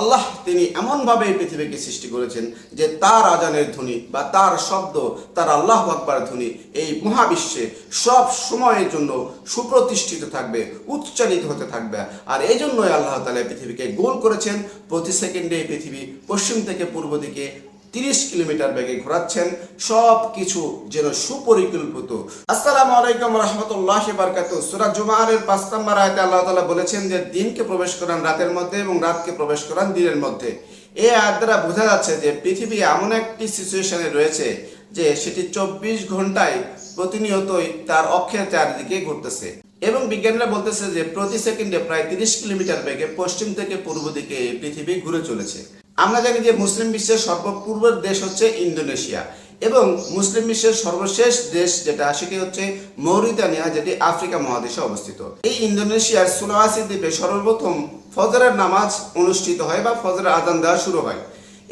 আল্লাহ তিনি এমনভাবে এই পৃথিবীকে সৃষ্টি করেছেন যে তার আজানের ধ্বনি বা তার শব্দ, তার আল্লাহ আকবার ধ্বনি এই মহাবিশ্বে সব সময়ের জন্য সুপ্রতিষ্ঠিত থাকবে, উচ্চারিত হতে থাকবে। আর এই জন্যই আল্লাহ তালা পৃথিবীকে গোল করেছেন। প্রতি সেকেন্ডে পৃথিবী পশ্চিম থেকে পূর্ব দিকে তিরিশ কিলোমিটার বেগে ঘোরাচ্ছেন সব কিছু যেন সুপরিকল্পিত। আসসালামু আলাইকুম রহমতুল্লাহ বারকাত সুরা জুমারের পাঁচ নম্বর আয়তে আল্লাহ তালা বলেছেন যে, দিনকে প্রবেশ করান রাতের মধ্যে এবং রাতকে প্রবেশ করান দিনের মধ্যে। এই আয়াত দ্বারা বোঝা যাচ্ছে যে, পৃথিবী এমন একটি সিচুয়েশনে রয়েছে যে, সেটি চব্বিশ ঘন্টায় প্রতিনিয়তই তার অক্ষের চারিদিকে ঘুরতেছে। এবং বিজ্ঞানীরা বলতেছে যে, প্রতি সেকেন্ডে প্রায় তিরিশ কিলোমিটার বেগে পশ্চিম থেকে পূর্ব দিকে পৃথিবী ঘুরে চলেছে। আমরা জানি যে মুসলিম বিশ্বের সর্বপূর্বের দেশ হচ্ছে ইন্দোনেশিয়া এবং মুসলিম বিশ্বের সর্বশেষ দেশ যেটা সেটি হচ্ছে মৌরিতানিয়া, যেটি আফ্রিকা মহাদেশে অবস্থিত। এই ইন্দোনেশিয়ার সুলাওয়াসি দ্বীপে সর্বপ্রথম ফজরের নামাজ অনুষ্ঠিত হয় বা ফজরের আদান দেওয়া শুরু হয়।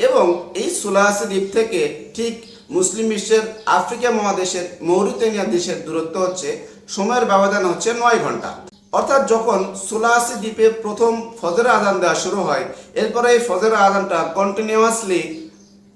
এবং এই সুলাওয়াসি দ্বীপ থেকে ঠিক মুসলিম বিশ্বের আফ্রিকা মহাদেশের মৌরিতানিয়া দেশের দূরত্ব হচ্ছে, সময়ের ব্যবধান হচ্ছে নয় ঘণ্টা। অর্থাৎ যখন সুলাসি দ্বীপে প্রথম ফজর আজান দেওয়া শুরু হয়, এরপরে এই ফজর আজানটা কন্টিনিউয়াসলি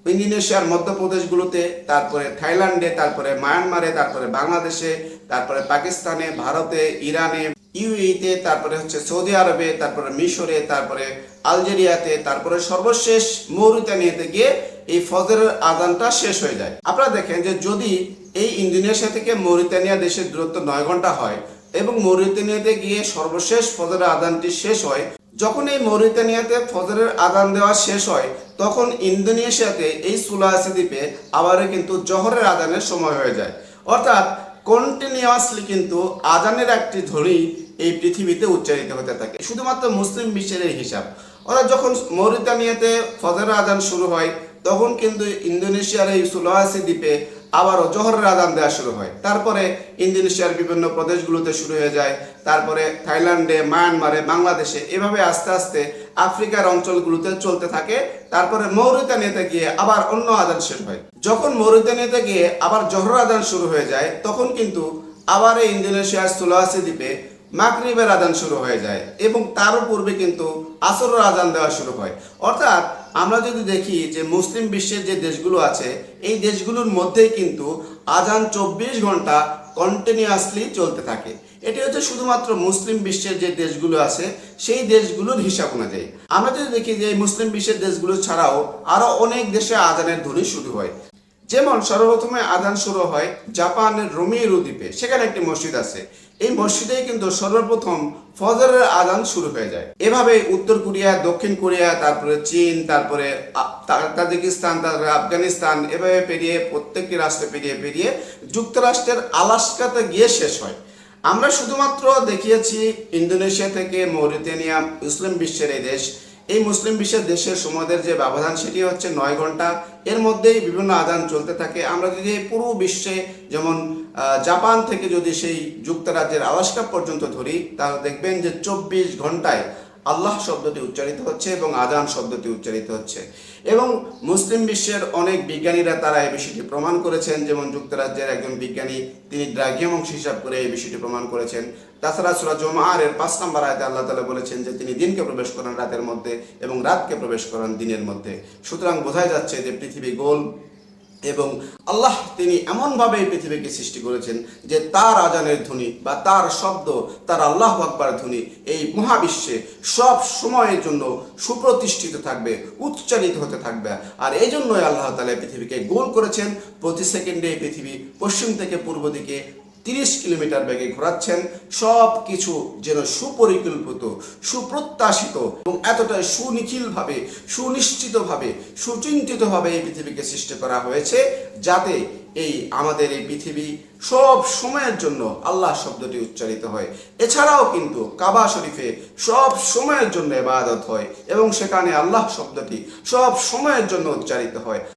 ইন্দোনেশিয়ার মধ্যপ্রদেশগুলোতে, তারপরে থাইল্যান্ডে, তারপরে মায়ানমারে, তারপরে বাংলাদেশে, তারপরে পাকিস্তানে, ভারতে, ইরানে, ইউএইতে, তারপরে হচ্ছে সৌদি আরবে, তারপরে মিশরে, তারপরে আলজেরিয়াতে, তারপরে সর্বশেষ মৌরিতানিয়াতে গিয়ে এই ফজরের আজানটা শেষ হয়ে যায়। আপনারা দেখেন যে যদি এই ইন্দোনেশিয়া থেকে মৌরিতানিয়া দেশের দূরত্ব নয় ঘণ্টা হয় এবং মৌরিতানিয়াতে গিয়ে সর্বশেষ ফজরের আদানটি শেষ হয়। যখন এই মৌরিতানিয়াতে ফজরের আদান দেওয়া শেষ হয়, তখন ইন্দোনেশিয়াতে এই সুলাহাসি দ্বীপে আবারও কিন্তু জহরের আদানের সময় হয়ে যায়। অর্থাৎ কন্টিনিউয়াসলি কিন্তু আজানের একটি ধ্বনি এই পৃথিবীতে উচ্চারিত হতে থাকে, শুধুমাত্র মুসলিম বিশ্বের এই হিসাব। অর্থাৎ যখন মৌরিতানিয়াতে ফজরের আদান শুরু হয়, তখন কিন্তু ইন্দোনেশিয়ার এই সুলাহাসি দ্বীপে আবারও জহরের আদান দেওয়া শুরু হয়। তারপরে ইন্দোনেশিয়ার বিভিন্ন প্রদেশগুলোতে শুরু হয়ে যায়। তারপরে থাইল্যান্ডে, মায়ানমারে, বাংলাদেশে এভাবে আস্তে আস্তে আফ্রিকার অঞ্চলগুলোতে চলতে থাকে। তারপরে মৌরিতানিয়াতে গিয়ে আবার অন্য আদান শুরু হয়। যখন মৌরিতানিয়াতে গিয়ে আবার জহর আদান শুরু হয়ে যায়, তখন কিন্তু আবার এই ইন্দোনেশিয়ার সুলাহাসি দ্বীপে মাগরিবের আদান শুরু হয়ে যায় এবং তারও পূর্বে কিন্তু আসরের আজান দেওয়া শুরু হয়। অর্থাৎ আমরা যদি দেখি যে মুসলিম বিশ্বের যে দেশগুলো আছে, এই দেশগুলোর মধ্যেই কিন্তু আজান চব্বিশ ঘণ্টা কন্টিনিউয়াসলি চলতে থাকে। এটি হচ্ছে শুধুমাত্র মুসলিম বিশ্বের যে দেশগুলো আছে, সেই দেশগুলোর হিসাব অনুযায়ী। আমরা যদি দেখি যে মুসলিম বিশ্বের দেশগুলো ছাড়াও আরও অনেক দেশে আজানের ধ্বনি শুরু হয়। যেমন সর্বপ্রথমে আজান শুরু হয় জাপানের রোমিয়েরু দ্বীপে। সেখানে একটি মসজিদ আছে। এই মসজিদেই কিন্তু সর্বপ্রথম ফজরের আজান শুরু হয়ে যায়। এভাবে উত্তর কোরিয়া, দক্ষিণ কোরিয়া, তারপরে চীন, তারপরে তাজিকিস্তান, তারপরে আফগানিস্তান এভাবে পেরিয়ে প্রত্যেকটি রাষ্ট্রে পেরিয়ে পেরিয়ে যুক্তরাষ্ট্রের আলাস্কাতে গিয়ে শেষ হয়। আমরা শুধুমাত্র দেখিয়েছি ইন্দোনেশিয়া থেকে মৌরিতেনিয়া ইসলাম বিশ্বের এই দেশ এই মুসলিম বিশ্বের দেশের সময়দের যে ব্যবধান সেটি হচ্ছে নয় ঘণ্টা। এর মধ্যেই বিভিন্ন আদান চলতে থাকে। আমরা যদি পুরো বিশ্বে যেমন জাপান থেকে যদি সেই যুক্তরাজ্যের আলাস্কা পর্যন্ত ধরি, তাহলে দেখবেন যে চব্বিশ ঘন্টায় আল্লাহ শব্দটি উচ্চারিত হচ্ছে এবং আজান শব্দটি উচ্চারিত হচ্ছে। এবং মুসলিম বিশ্বের অনেক বিজ্ঞানীরা তারা এই বিষয়টি প্রমাণ করেছেন। যেমন যুক্তরাজ্যের একজন বিজ্ঞানী, তিনি ড্রাগিয়াম অংশ হিসাব করে এই বিষয়টি প্রমাণ করেছেন। তাছাড়া সুরা জমারের পাঁচ নম্বর আয়তে আল্লাহ তালা বলেছেন যে, তিনি দিনকে প্রবেশ করেন রাতের মধ্যে এবং রাতকে প্রবেশ করেন দিনের মধ্যে। সুতরাং বোঝাই যাচ্ছে যে পৃথিবী গোল এবং আল্লাহ তিনি এমনভাবে এই পৃথিবীকে সৃষ্টি করেছেন যে তার আজানের ধ্বনি বা তার শব্দ, তার আল্লাহ আকবার ধ্বনি এই মহাবিশ্বে সব সময়ের জন্য সুপ্রতিষ্ঠিত থাকবে, উচ্চারিত হতে থাকবে। আর এই জন্যই আল্লাহ তালা পৃথিবীকে গোল করেছেন। প্রতি সেকেন্ডে এই পৃথিবী পশ্চিম থেকে পূর্ব দিকে তিরিশ কিলোমিটার বেগে ঘোরাচ্ছেন সব কিছু যেন সুপরিকল্পিত, সুপ্রত্যাশিত এবং এতটাই সুনিখিলভাবে, সুনিশ্চিতভাবে, সুচিন্তিতভাবে এই পৃথিবীকে সৃষ্টি করা হয়েছে যাতে এই আমাদের এই পৃথিবী সব সময়ের জন্য আল্লাহ শব্দটি উচ্চারিত হয়। এছাড়াও কিন্তু কাবা শরীফে সব সময়ের জন্য ইবাদত হয় এবং সেখানে আল্লাহ শব্দটি সব সময়ের জন্য উচ্চারিত হয়।